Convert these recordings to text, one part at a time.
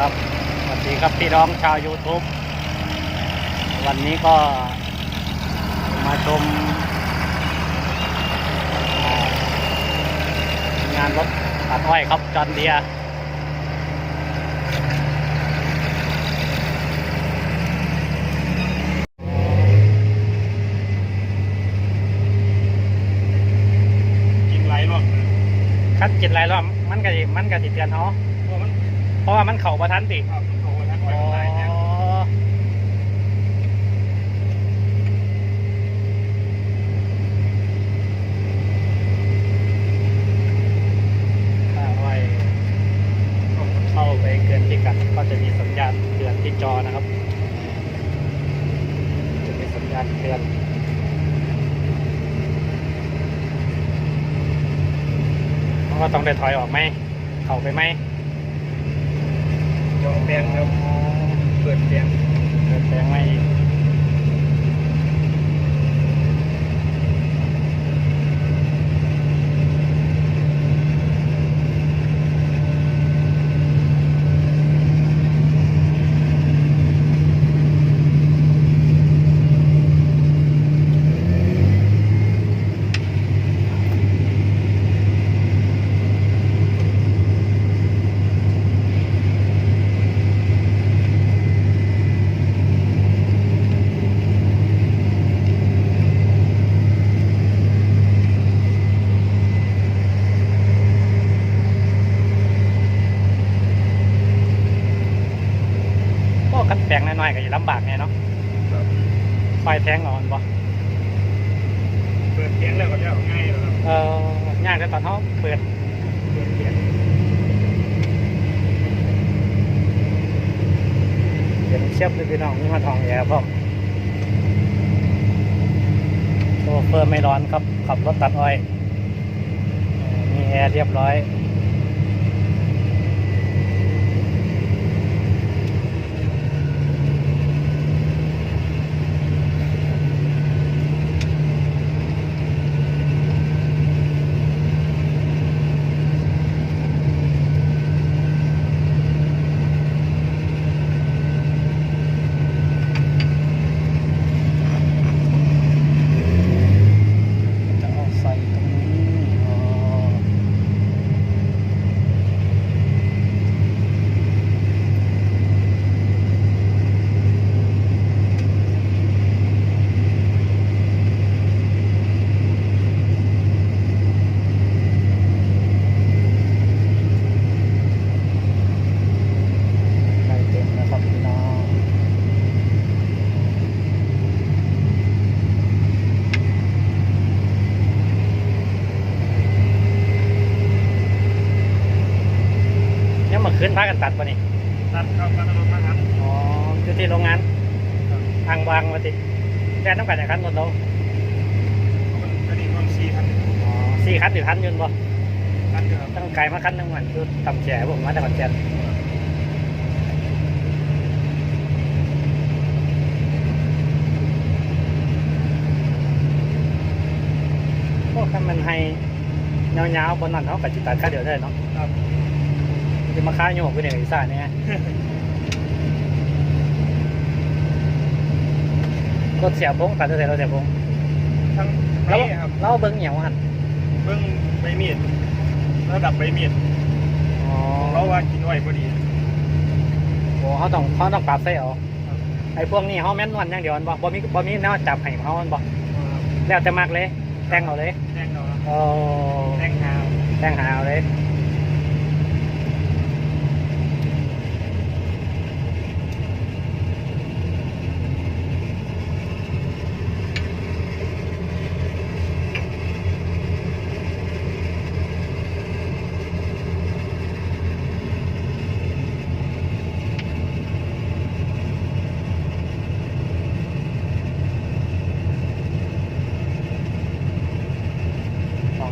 ครับสวัสดีครับพี่น้องชาว YouTube วันนี้ก็มาชมอ่างานรถตัดอ้อยครับจอนเดียกินไรรอบคัดกินไรรอบมันก็สิมันก็สิเตือนเขา เพราะว่ามันเข่าประทันติอ๋อถ้าไว้เข้าไปเกินพิกัดก็จะมีสัญญาณเตือนที่จอนะครับ จะมีสัญญาณเตือนเพราะว่าต้องได้ถอยออกไหม เข้าไปไหม แดงครับ เปิดแดง เปิดแปลงไม่อีกก็กัน แปลงน้อยๆก็จะลำบากไงเนาะไฟแทงอ่อนบ่เปิดแบงแล้วก็จะเอาง่ายแล้วครับเออย่างแต่ตอนเขาเปิดเปิดแบงเดี๋ยวเชียบเลยพี่น้องนี่มาทองแย่พ่อมโซเฟอร์ไม่ร้อนครับขับรถตัดอ้อยเอ่อมีแอร์เรียบร้อย จะเอาใส่ตรงนี้อ๋อใส่เต็มนะครับพี่น้อง ยังมาคืนพากันตัดปะนี่ ตัดเข้ากันรถมาครับ อ๋ออยู่ที่โรงงานทางวางมาติแค่ต้องการจากคันรถเรา มันจะมีความซีคัน อ๋อ สี่คันหรือคันยืนบ่คันเดียวครับต้องไกลมาคันหนึงเหมือนคือต่ำแฉผมมาแต่ขอนแก่นพวกคันมันให้ยาวๆบนนั้นเขากับจิตตัดค่าเดียวได้เนาะครับมันจะมาค้าโยกไปเนี่ยอีซ่าเนี่ยรถเสียบงตัดเท่าไหร่รถเสียบงทั้งแล้วนี้ครับเราเบิ้งเหี่ยวหันเบิ้งใบมีดระดับใบมีดอ๋อเราว่ากินไว้พอดีโอ้เขาต้องเขาต้องปรับใส่เอาครับไอ้พวกนี้เขาแม่นวลอย่างเดียวมันบ่บ่มีบ่มีแนวจับให้เขามันบ่แล้วแต่มากเลย แต่งเอาเลยแจ้งเราโอ้แจ้งหาวแต่งหาเอาเลย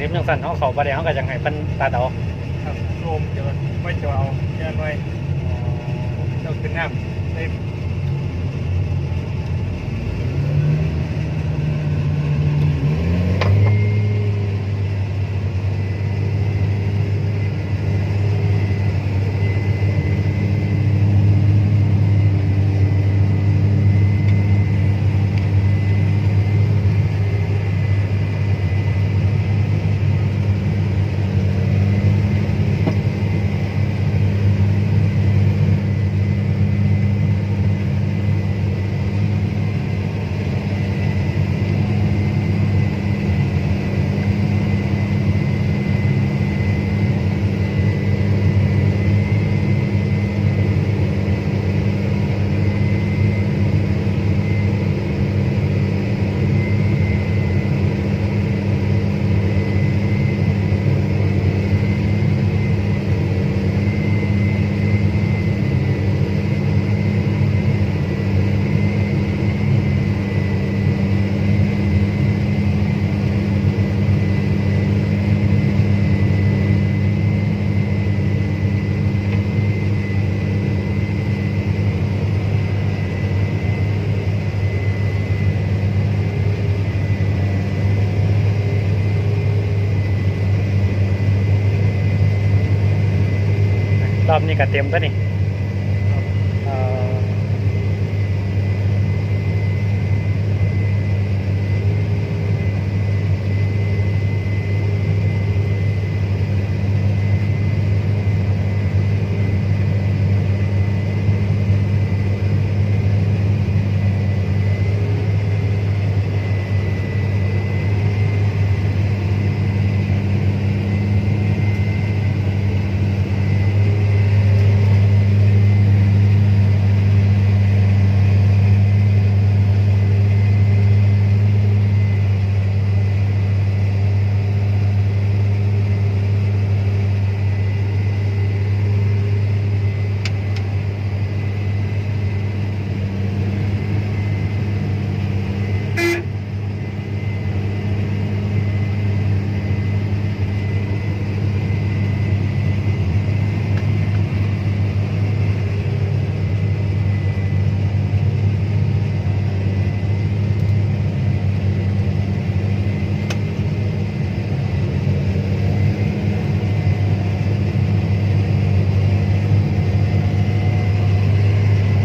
ของลิฟต์ยังสั่นเขาเขาประเดี๋ยวเขาก็ยังให้เป็นตาเดาครับโรมเดี๋ยวไว้จะเอาแจ้งไว้เจ้าขึ้นน้ำได้ อบนี่ก็เต็มตัวนี่เอ่อ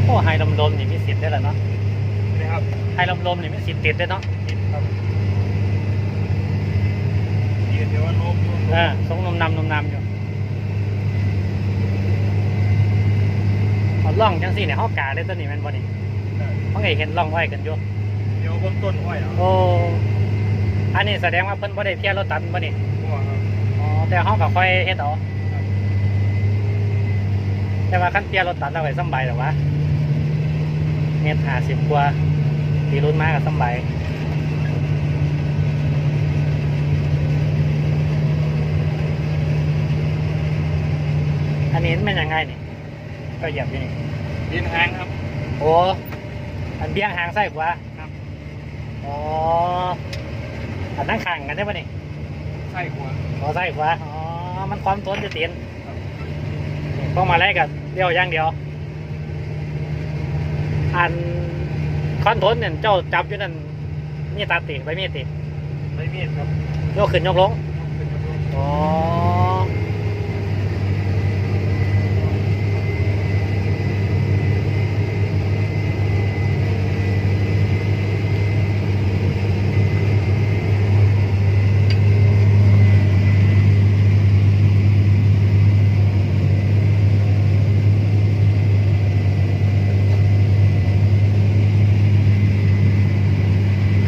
โอ้ไฮลมลม ๆนี่มีสิทธิ์ได้แล้วเนาะนะครับไฮลมลมๆนี่มีสิทธิ์ติดได้เนาะติดครับดีเดี๋ยวว่าลมลมเออทรงนมนำนมนำอยู่เอาล่องจังสี่เนี่ยเขากาได้ตัวนี้แมันบ่นี่เขาไงเห็นล่องไว้กันอยู่เดี๋ยวเบื้องต้นไว้เหรอโอ้อันนี้แสดงว่าเพิ่นบ่ได้เพียรถตันบ่นี่หัวครับอ๋อแต่เขาก็ค่อยเฮ็ดเอาแต่ว่าคันเพียรถตันเราไว้สำบายหรอวะ เมตรห้าสิบกว่าตีรุ่นมาก็สำบายอันนี้มันยังไงนี่ก็เหยียบอยู่นี่ดินหางครับ โอ้อันเบี้ยงหางไส้กว่าครับอ๋ออันนั่งข้างกันได้ปะนี่ไส้หัวอ๋อไส้กว่าอ๋อมันความต้นจะเตียนครับนี่พอมาแรกกับเดียวอย่างเดียว อันคอนโทนเนี่ยเจ้าจับอยู่นั่นมีตาติไปมีติไม่มีดครับยกขึ้นยกลงเป็นกระดูกอ๋อ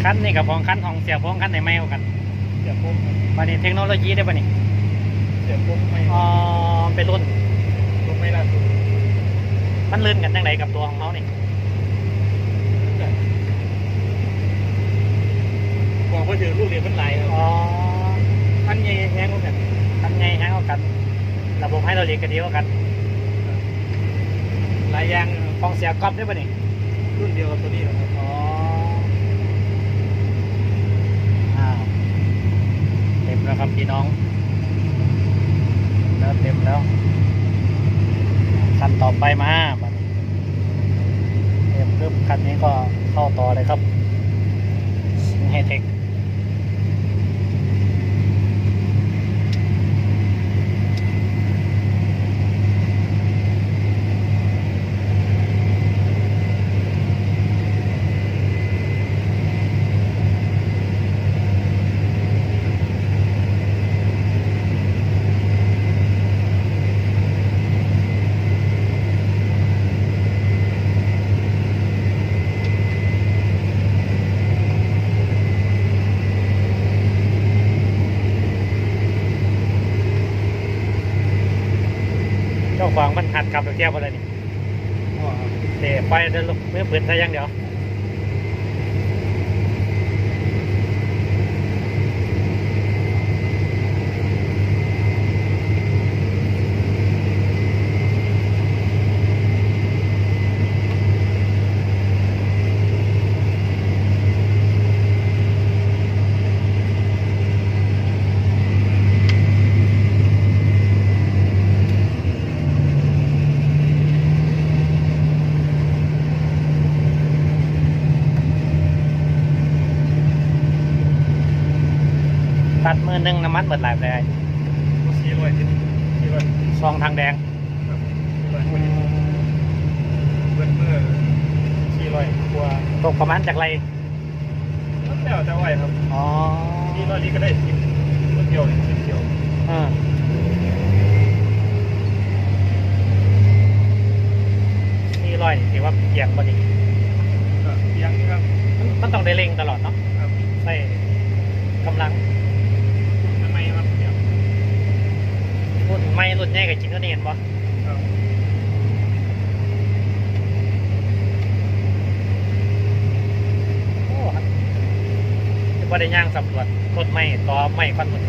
คั นนี่กับของคันของเสียพงคันไหนไม่เอากันเสียบปุ๊บครับวันนี้เทคโนโลยีได้ปะนี่เสียบปุ๊บไม่อ๋อเป็นรุ่นปุ๊บไม่ล่าสุดมันลื่นกันจังไดกับตัวของเขานี่บอกว่าถือลูกเรียนมันไหลายครับอ๋อท่านใหญ่แห้งกว่ากันทำไงฮะเอากัน ระบบให้เราเรียนกันดีกว่ากันหลายอย่างนะครับฟองเสียก๊อปได้ปะนี่รุ่นเดียวกับตัวนี้นะครับอ๋ออ้าว เต็มแล้วครับพี่น้องเริ่มเต็มแล้วคันต่อไปมาเต็มปึ๊บคันนี้ก็เข้าต่อเลยครับเฮเทค หัดกลับไปเที่ยวอะไรนี่หัวครับเตะไฟจะลุกเมื่อปืนใช้อย่างเดียว นึ่งน้ำมันเบิดหลายเลยสี่ร้อยทิศสี่ร้อยซองทางแดงครับสี่อยกเบิดเมื่อสีร้ยกว่าตกประมาณจากไรมันแล้วจะไหวครับอ๋อสี่ร้อยนี้ก็ได้ทิศรถเดียวเลยทิศเดียวอ่าสี่รอยถือว่าเพียงพอดี ย่างสำรวจรถไม่ต่อไม่ควันหมด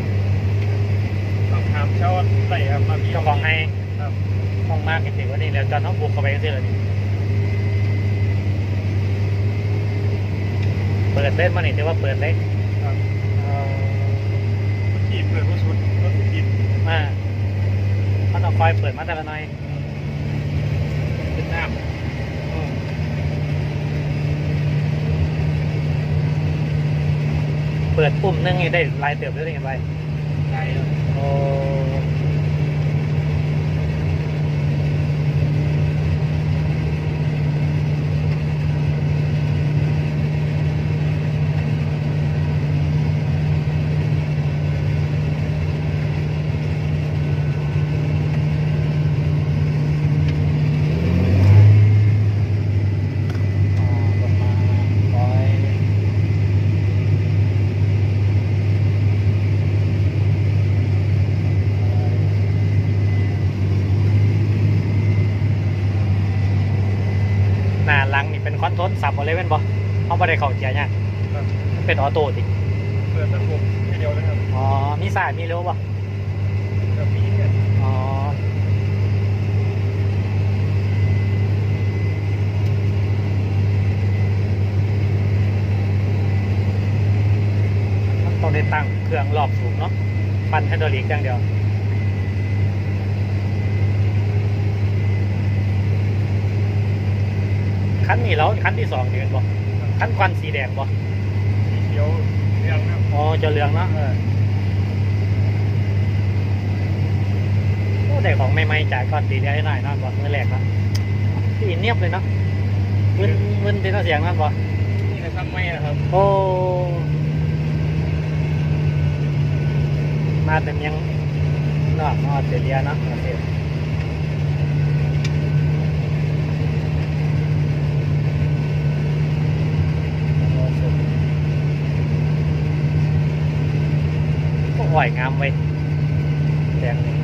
ต้องถามเช่าไหนครับมามีเจ้าของให้ครับห้องมากเห็นว่านี่แล้วจอนต้องบุกเข้าไปกันสิเลยนี่เปิดเล่นมานี่ถือว่าเปิดเล่นครับเอ่อเมื่อกี้เปิดรถชุดรถกินมาเขาต้องคอยเปิดมาแต่ละหน่อยเป็นน้อืม เปิดปุ่มหนึงนี่ได้ลายเติบได้ยังไงำใจโอ้อ่าลงมาร้อยหน้าหลัง นี่เป็นคอนโทรลสับอะไรเป็นบ่เขาไม่ได้เข้าเกียร์เนี่ยครับมันเป็นออโต้ติเปิดระบบให้เดียวเลยครับอ๋อมีสายมีเร็วป่ะกับมีเนี่ยอ๋อมันต้องได้ตั้งเครื่องรอบสูงเนาะปันไฮดรอลิกอย่างเดียว คันนี้แล้วคันที่สองเดือนบ่คันควันสีแดงบ่สีเขียวเรื่องนะครับอ๋อเจะเหลืองเนาะเออโอ้ได้ของใหม่ๆจากก่อนตีได้หน่อยเนอนบ่เมื่อแรกเนาะที่เนียบเลยเนาะมึนมึนเป็นเสียงนั่นบ่นี่นะครับไม่นะครับ โอ้มาเป็นยังนอกออสเตรเลียเนาะโอยงามไว้ยแดงนี่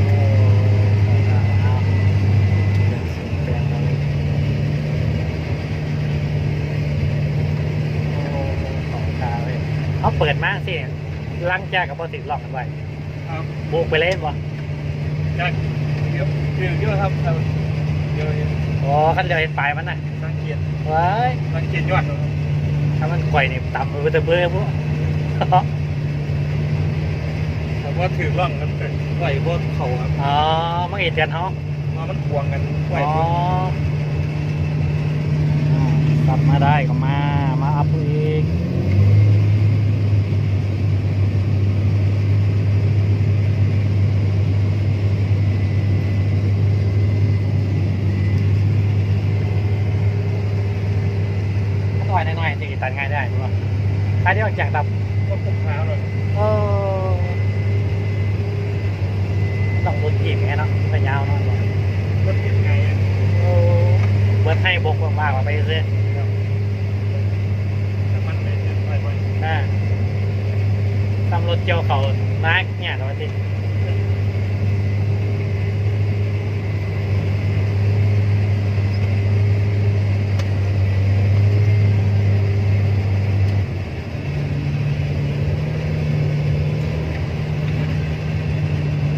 โอ้เอาเดี๋ยวเสียงแปลงเอาเลยโอ้ของตาเว้ย เขาเปิดมาสิลังแจกกับพอติดล็อกกันไว้ครับบุกไปเล่นบ่จากเยอะเยอะครับครับเยอะอ๋อขั้นเดียวเห็นปลายมันน่ะสังเกตเว้ยสังเกตยอดครับถ้ามันไกวนี่ต่ำมือตะเบื่อพวกแต่ว่าถือร่องกันเกิดไหวบนเขาครับอ๋อมันเอ็ดกันเขามามันพวงกันไหวอ๋อบนอ่ากลับมาได้ก็มา มาอัพอีก ตัดง่ายได้ถูกป่ะถ้าที่ออกจากตับก็คุมเท้าเลยเออต้องรุนทีมไงเนาะมันยาวเนาะรถเห็นไงอะโอ้เบิร์ดให้บกมากๆว่าไปซื้อแต่มันไม่เห็นไปไปอ่าตำรวจเจียวเขานักเนี่ยนะวันที่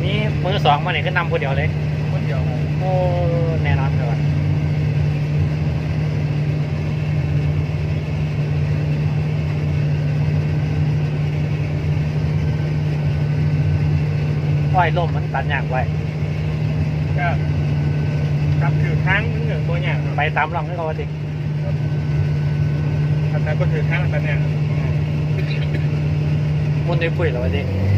นี่มือ สองมาเนี่ยก็นำผู้เดียวเลย คนเดียวครับโอ้แน่นอนเลยว่ะปล่อยลมมันตัดยากไว้ ก็กลับถือค้างนึงหนึ่งตัวอย่างไปตามร่องนี่เขาว่าสิทำนั้นก็ถือค้างแต่เนี่ยมุนด้วยปุ๋ยเหรอวะสิค